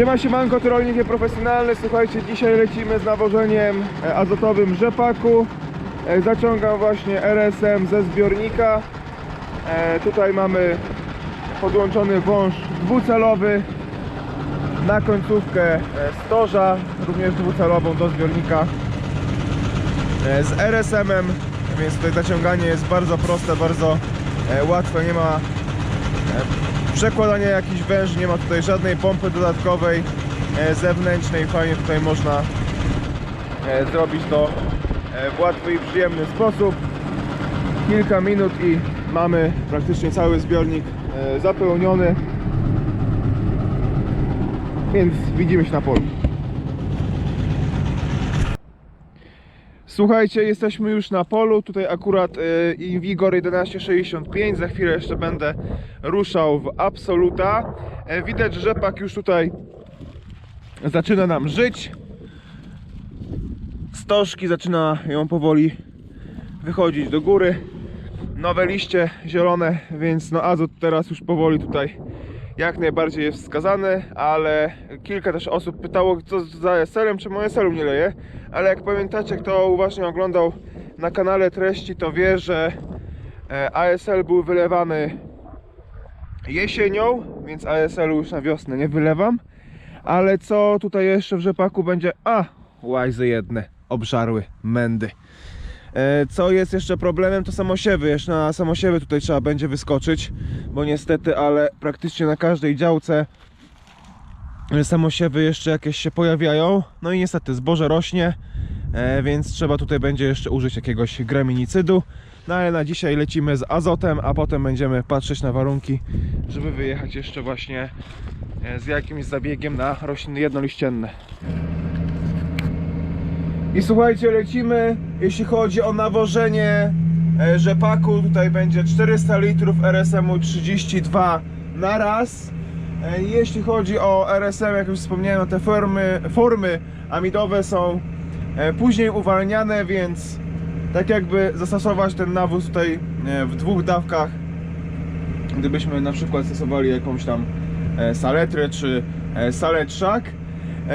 Siema, siemanko, to rolnik nieprofesjonalny. Słuchajcie, dzisiaj lecimy z nawożeniem e, azotowym rzepaku. E, Zaciągam właśnie RSM ze zbiornika. E, Tutaj mamy podłączony wąż dwucelowy na końcówkę storza, również dwucelową do zbiornika z RSM-em, więc tutaj zaciąganie jest bardzo proste, bardzo łatwe, nie ma przekładania jakichś węży, nie ma tutaj żadnej pompy dodatkowej e, zewnętrznej, fajnie tutaj można e, zrobić to e, w łatwy i przyjemny sposób. Kilka minut i mamy praktycznie cały zbiornik zapełniony, więc widzimy się na polu. Słuchajcie, jesteśmy już na polu. Tutaj akurat y, Invigor 1165. Za chwilę jeszcze będę ruszał w Absoluta. E, widać, że rzepak już tutaj zaczyna nam żyć. Stożki zaczyna ją powoli wychodzić do góry. Nowe liście zielone, więc no azot teraz już powoli tutaj jak najbardziej jest wskazany, ale kilka też osób pytało, co za ASL-em, czemu ASL-u nie leje. Ale jak pamiętacie, kto uważnie oglądał na kanale treści, to wie, że e, ASL był wylewany jesienią, więc ASL-u już na wiosnę nie wylewam. Ale co tutaj jeszcze w rzepaku będzie? A, łajzy jedne, obżarły mędy. E, Co jest jeszcze problemem, to samosiewy. Jeszcze na samosiewy tutaj trzeba będzie wyskoczyć, bo niestety, ale praktycznie na każdej działce e, samosiewy jeszcze jakieś się pojawiają. No i niestety zboże rośnie, e, więc trzeba tutaj będzie jeszcze użyć jakiegoś graminicydu. No ale na dzisiaj lecimy z azotem, a potem będziemy patrzeć na warunki, żeby wyjechać jeszcze właśnie z jakimś zabiegiem na rośliny jednoliścienne. I słuchajcie, lecimy, jeśli chodzi o nawożenie e, rzepaku, tutaj będzie 400 litrów RSM-u 32 na raz. E, Jeśli chodzi o RSM, jak już wspomniałem, no te formy, formy amidowe są e, później uwalniane, więc tak jakby zastosować ten nawóz tutaj w dwóch dawkach, gdybyśmy na przykład stosowali jakąś tam saletrę czy saletrzak,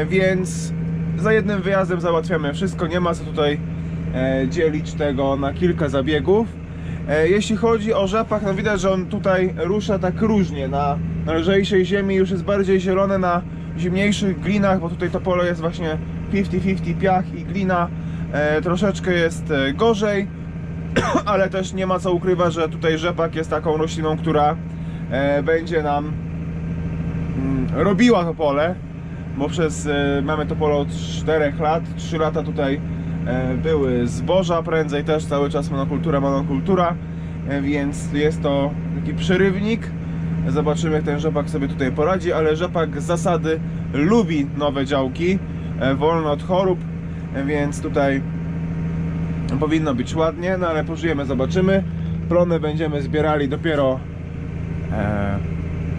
więc za jednym wyjazdem załatwiamy wszystko, nie ma co tutaj e, dzielić tego na kilka zabiegów. E, jeśli chodzi o rzepak, no widać, że on tutaj rusza tak różnie. Na, na lżejszej ziemi już jest bardziej zielone, na zimniejszych glinach, bo tutaj to pole jest właśnie 50-50 piach i glina. E, troszeczkę jest e, gorzej, ale też nie ma co ukrywać, że tutaj rzepak jest taką rośliną, która e, będzie nam mm, robiła to pole bo przez e, mamy to pole od 4 lat, 3 lata tutaj e, były zboża, prędzej też cały czas monokultura, monokultura, e, więc jest to taki przerywnik. Zobaczymy jak ten rzepak sobie tutaj poradzi, ale rzepak z zasady lubi nowe działki, wolny od chorób, więc tutaj powinno być ładnie, no ale pożyjemy, zobaczymy. Plony będziemy zbierali dopiero e,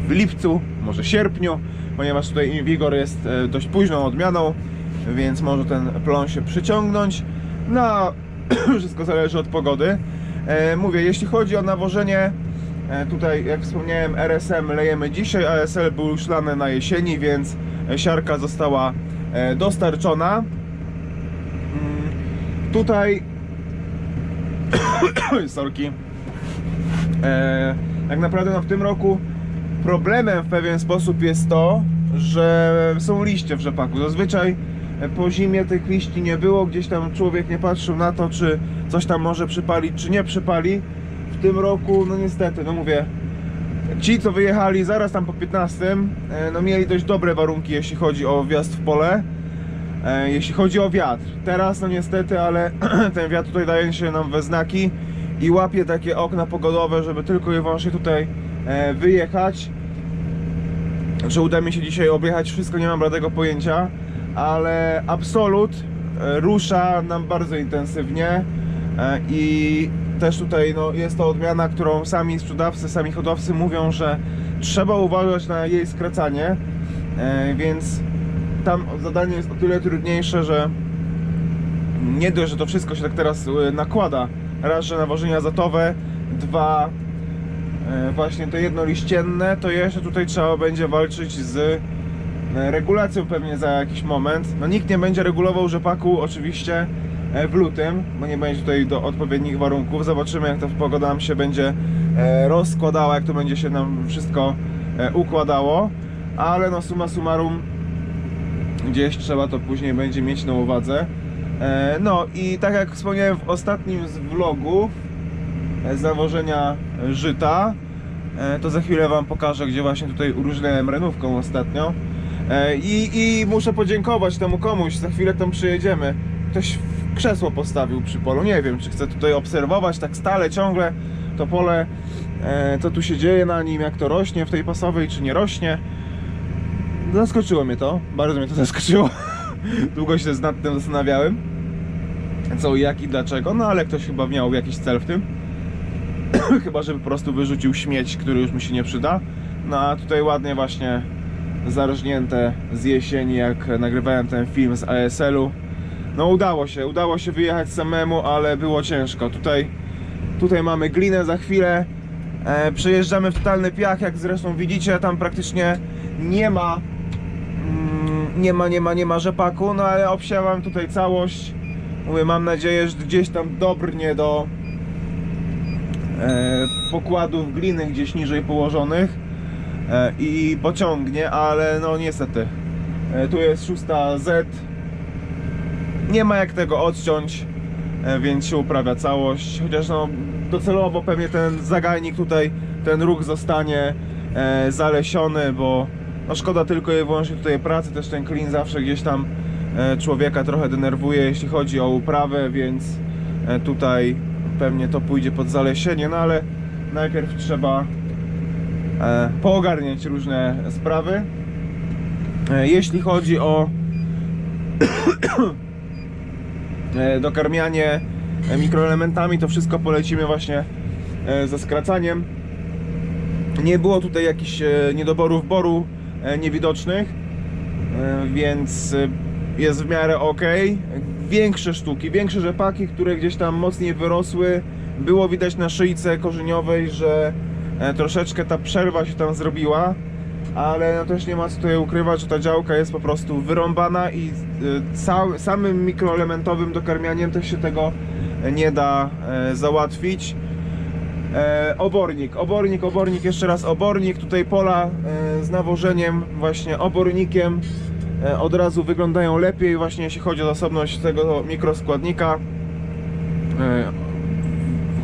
w lipcu, może sierpniu, ponieważ tutaj Invigor jest e, dość późną odmianą, więc może ten plon się przyciągnąć. No, wszystko zależy od pogody. E, Mówię, jeśli chodzi o nawożenie, e, tutaj jak wspomniałem RSM lejemy dzisiaj, ASL był już lany na jesieni, więc siarka została dostarczona. Mm, Tutaj sorki. Tak naprawdę no, w tym roku problemem w pewien sposób jest to, że są liście w rzepaku. Zazwyczaj e, po zimie tych liści nie było, gdzieś tam człowiek nie patrzył na to, czy coś tam może przypalić, czy nie przypali. W tym roku, no niestety, no mówię, ci co wyjechali zaraz tam po 15, e, no mieli dość dobre warunki, jeśli chodzi o wjazd w pole. E, Jeśli chodzi o wiatr, teraz no niestety, ale ten wiatr tutaj daje się nam we znaki i łapie takie okna pogodowe, żeby tylko i wyłącznie tutaj wyjechać. Czy uda mi się dzisiaj objechać wszystko, nie mam bladego pojęcia, ale Absolut e, rusza nam bardzo intensywnie e, i też tutaj no, jest to odmiana, którą sami sprzedawcy, sami hodowcy mówią, że trzeba uważać na jej skracanie, e, więc tam zadanie jest o tyle trudniejsze, że nie dość, że to wszystko się tak teraz nakłada. Raz, że nawożenie azotowe, dwa, właśnie te jednoliścienne, to jeszcze tutaj trzeba będzie walczyć z e, regulacją pewnie za jakiś moment. No nikt nie będzie regulował rzepaku oczywiście e, w lutym, bo nie będzie tutaj do odpowiednich warunków. Zobaczymy jak to pogoda nam się będzie e, rozkładała, jak to będzie się nam wszystko e, układało. Ale no summa summarum gdzieś trzeba to później będzie mieć na uwadze. E, No i tak jak wspomniałem w ostatnim z vlogów e, z nawożenia żyta, e, to za chwilę Wam pokażę, gdzie właśnie tutaj uróżniałem renówką ostatnio. E, I, I muszę podziękować temu komuś, za chwilę tam przyjedziemy. Ktoś krzesło postawił przy polu, nie wiem, czy chce tutaj obserwować tak stale, ciągle to pole, co tu się dzieje na nim, jak to rośnie w tej pasowej, czy nie rośnie. Zaskoczyło mnie to, bardzo mnie to zaskoczyło. Długo się nad tym zastanawiałem. Co, jak i dlaczego, no ale ktoś chyba miał jakiś cel w tym. chyba, że po prostu wyrzucił śmieć, który już mi się nie przyda. No a tutaj ładnie właśnie zarżnięte z jesieni, jak nagrywałem ten film z ASL-u. No udało się, udało się wyjechać samemu, ale było ciężko. Tutaj, tutaj mamy glinę za chwilę. E, przejeżdżamy w totalny piach, jak zresztą widzicie, tam praktycznie nie ma mm, nie ma, nie ma, nie ma rzepaku, no ale obsiałam tutaj całość. Mówię, mam nadzieję, że gdzieś tam dobrnie do pokładów gliny gdzieś niżej położonych e, i pociągnie, ale no niestety. E, tu jest szósta Z. Nie ma jak tego odciąć e, więc się uprawia całość chociaż no docelowo pewnie ten zagajnik tutaj ten róg zostanie e, zalesiony, bo no szkoda tylko i wyłącznie tutaj pracy, też ten klin zawsze gdzieś tam e, człowieka trochę denerwuje, jeśli chodzi o uprawę, więc e, tutaj pewnie to pójdzie pod zalesienie, no ale najpierw trzeba e, poogarniać różne sprawy. E, jeśli chodzi o e, dokarmianie mikroelementami, to wszystko polecimy właśnie e, ze skracaniem. Nie było tutaj jakichś e, niedoborów boru e, niewidocznych, e, więc e, jest w miarę ok. Większe sztuki, większe rzepaki, które gdzieś tam mocniej wyrosły, było widać na szyjce korzeniowej, że e, troszeczkę ta przerwa się tam zrobiła, ale no też nie ma co tutaj ukrywać, że ta działka jest po prostu wyrąbana i e, samym mikroelementowym dokarmianiem też się tego nie da e, załatwić. Obornik, obornik, obornik, jeszcze raz obornik. Tutaj pola z nawożeniem, właśnie obornikiem od razu wyglądają lepiej, właśnie jeśli chodzi o zasobność tego mikroskładnika. E,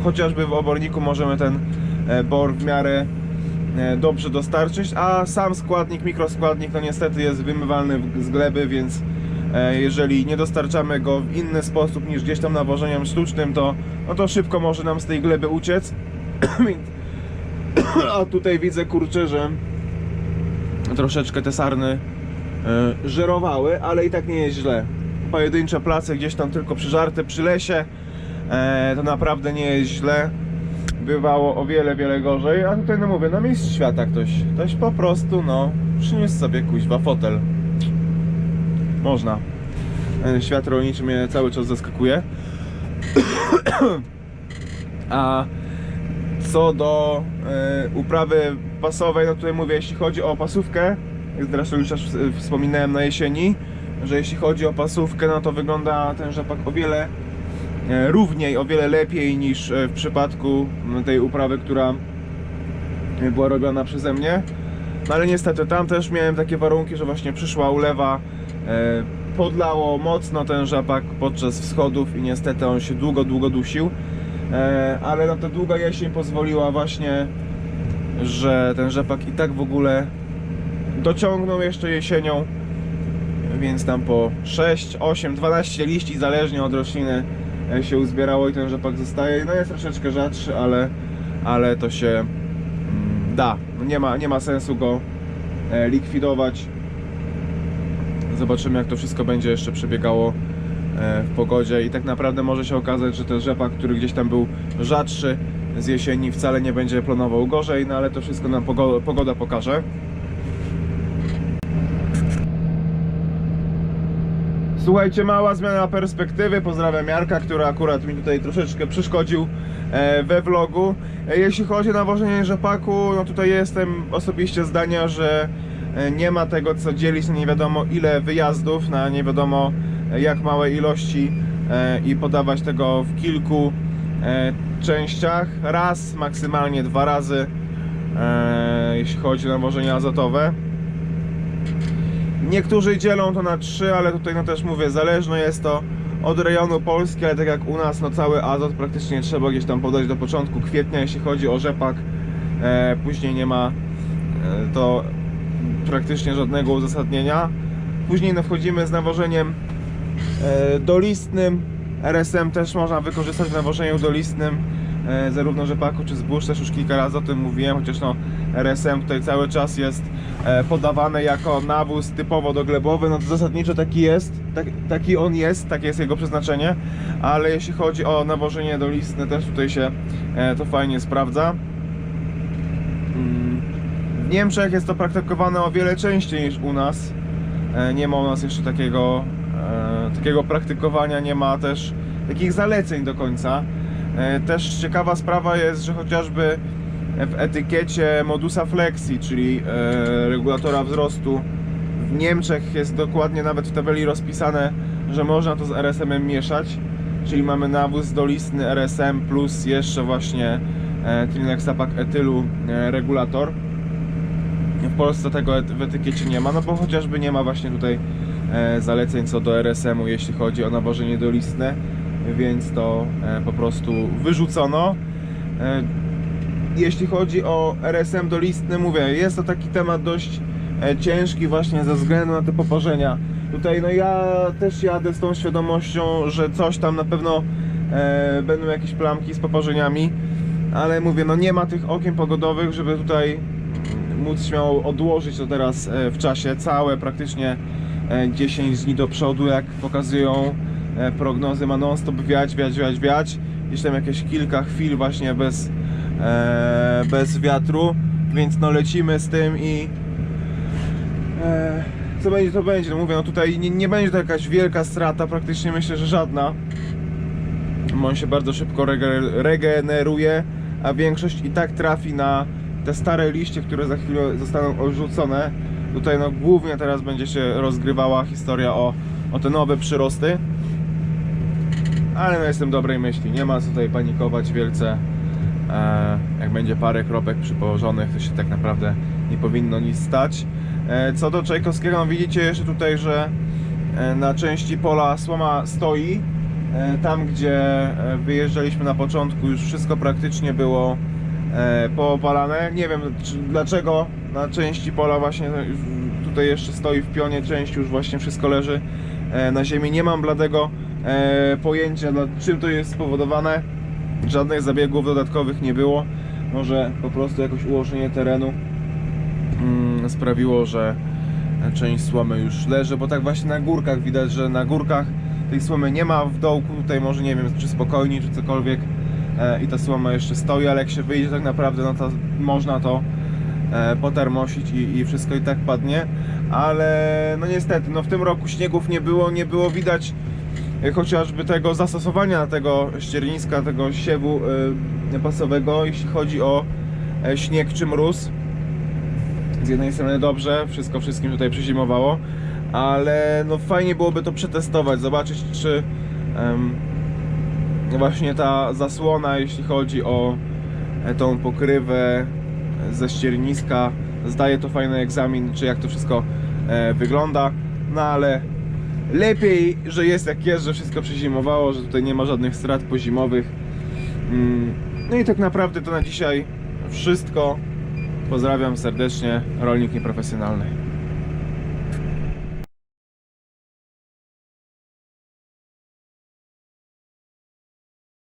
chociażby w oborniku możemy ten e, bor w miarę e, dobrze dostarczyć, a sam składnik, mikroskładnik, no niestety jest wymywalny z gleby, więc e, jeżeli nie dostarczamy go w inny sposób niż gdzieś tam nawożeniem sztucznym, to, no to szybko może nam z tej gleby uciec. A tutaj widzę kurczę, że troszeczkę te sarny e, żerowały, ale i tak nie jest źle. Pojedyncze place gdzieś tam tylko przyżarte przy lesie, e, to naprawdę nie jest źle. Bywało o wiele, wiele gorzej, a tutaj no mówię, na miejscu świata ktoś, ktoś po prostu no przyniósł sobie kuźwa fotel. Można. E, Świat rolniczy mnie cały czas zaskakuje. A co do e, uprawy pasowej, no tutaj mówię, jeśli chodzi o pasówkę, zresztą już wspominałem na jesieni, że jeśli chodzi o pasówkę, no to wygląda ten rzepak o wiele e, równiej, o wiele lepiej niż e, w przypadku tej uprawy, która była robiona przeze mnie. No ale niestety tam też miałem takie warunki, że właśnie przyszła ulewa, e, podlało mocno ten rzepak podczas wschodów i niestety on się długo, długo dusił. Ale no ta długa jesień pozwoliła właśnie, że ten rzepak i tak w ogóle dociągnął jeszcze jesienią, więc tam po 6, 8, 12 liści zależnie od rośliny e, się uzbierało i ten rzepak zostaje. No jest troszeczkę rzadszy, ale, ale to się mm, da. Nie, ma, nie ma sensu go e, likwidować. Zobaczymy jak to wszystko będzie jeszcze przebiegało e, w pogodzie i tak naprawdę może się okazać, że ten rzepak, który gdzieś tam był rzadszy z jesieni wcale nie będzie planował gorzej, no ale to wszystko nam pogoda pokaże. Słuchajcie, mała zmiana perspektywy. Pozdrawiam Jarka, który akurat mi tutaj troszeczkę przeszkodził e, we vlogu. E, Jeśli chodzi o nawożenie rzepaku, no tutaj jestem osobiście zdania, że e, nie ma tego co dzielić na nie wiadomo ile wyjazdów, na nie wiadomo jak małe ilości i podawać tego w kilku częściach, raz, maksymalnie dwa razy, jeśli chodzi o nawożenie azotowe. Niektórzy dzielą to na trzy, ale tutaj no też mówię, zależne jest to od rejonu Polski, ale tak jak u nas, no cały azot praktycznie trzeba gdzieś tam podać do początku kwietnia, jeśli chodzi o rzepak. E, później nie ma e, to praktycznie żadnego uzasadnienia. Później no, wchodzimy z nawożeniem e, dolistnym. RSM też można wykorzystać w nawożeniu dolistnym, e, zarówno rzepaku czy zbóż, też już kilka razy o tym mówiłem, chociaż no RSM tutaj cały czas jest e, podawany jako nawóz typowo doglebowy, no to zasadniczo taki jest, tak, taki on jest, takie jest jego przeznaczenie, ale jeśli chodzi o nawożenie dolistne też tutaj się e, to fajnie sprawdza. Mm, W Niemczech jest to praktykowane o wiele częściej niż u nas. E, Nie ma u nas jeszcze takiego, takiego praktykowania, nie ma też takich zaleceń do końca. Też ciekawa sprawa jest, że chociażby w etykiecie modusa flexi, czyli e, regulatora wzrostu, w Niemczech jest dokładnie nawet w tabeli rozpisane, że można to z RSM-em mieszać. Czyli mamy nawóz dolistny RSM plus jeszcze właśnie e, tlinek zapak etylu e, regulator. W Polsce tego w etykiecie nie ma, no bo chociażby nie ma właśnie tutaj e, zaleceń co do RSM-u, jeśli chodzi o nawożenie dolistne, więc to e, po prostu wyrzucono. E, jeśli chodzi o RSM dolistny, mówię, jest to taki temat dość e, ciężki właśnie ze względu na te poparzenia. Tutaj no ja też jadę z tą świadomością, że coś tam na pewno e, będą jakieś plamki z poparzeniami, ale mówię, no nie ma tych okien pogodowych, żeby tutaj móc śmiało odłożyć to teraz e, w czasie, całe praktycznie e, 10 dni do przodu, jak pokazują e, prognozy, ma non stop wiać, wiać, wiać, wiać. Gdzieś tam jakieś kilka chwil właśnie bez, e, bez wiatru, więc no lecimy z tym i e, co będzie to będzie, no mówię, no tutaj nie, nie będzie to jakaś wielka strata, praktycznie myślę, że żadna. On się bardzo szybko rege- regeneruje, a większość i tak trafi na te stare liście, które za chwilę zostaną odrzucone. Tutaj no głównie teraz będzie się rozgrywała historia o, o te nowe przyrosty. Ale no jestem dobrej myśli, nie ma co tutaj panikować wielce. E, jak będzie parę kropek przypołożonych, to się tak naprawdę nie powinno nic stać. E, co do Czajkowskiego, no widzicie jeszcze tutaj, że e, na części pola słoma stoi. Tam, gdzie wyjeżdżaliśmy na początku, już wszystko praktycznie było poopalane. Nie wiem dlaczego na części pola właśnie no, tutaj jeszcze stoi w pionie, część już właśnie wszystko leży na ziemi. Nie mam bladego pojęcia, dla, czym to jest spowodowane. Żadnych zabiegów dodatkowych nie było. Może po prostu jakoś ułożenie terenu mm, sprawiło, że część słomy już leży, bo tak właśnie na górkach widać, że na górkach tej słomy nie ma w dołku, tutaj może nie wiem, czy spokojniej, czy cokolwiek e, i ta słoma jeszcze stoi, ale jak się wyjdzie tak naprawdę, no to można to e, potarmosić i, i wszystko i tak padnie, ale no niestety, no w tym roku śniegów nie było, nie było widać chociażby tego zastosowania tego ścierniska, tego siewu e, pasowego, jeśli chodzi o e, śnieg czy mróz. Z jednej strony dobrze, wszystko wszystkim tutaj przyzimowało, ale no fajnie byłoby to przetestować, zobaczyć czy em, właśnie ta zasłona, jeśli chodzi o e, tą pokrywę ze ścierniska, zdaje to fajny egzamin, czy jak to wszystko e, wygląda, no ale lepiej, że jest jak jest, że wszystko przyzimowało, że tutaj nie ma żadnych strat pozimowych. Mm, No i tak naprawdę to na dzisiaj wszystko. Pozdrawiam serdecznie, rolnik nieprofesjonalny.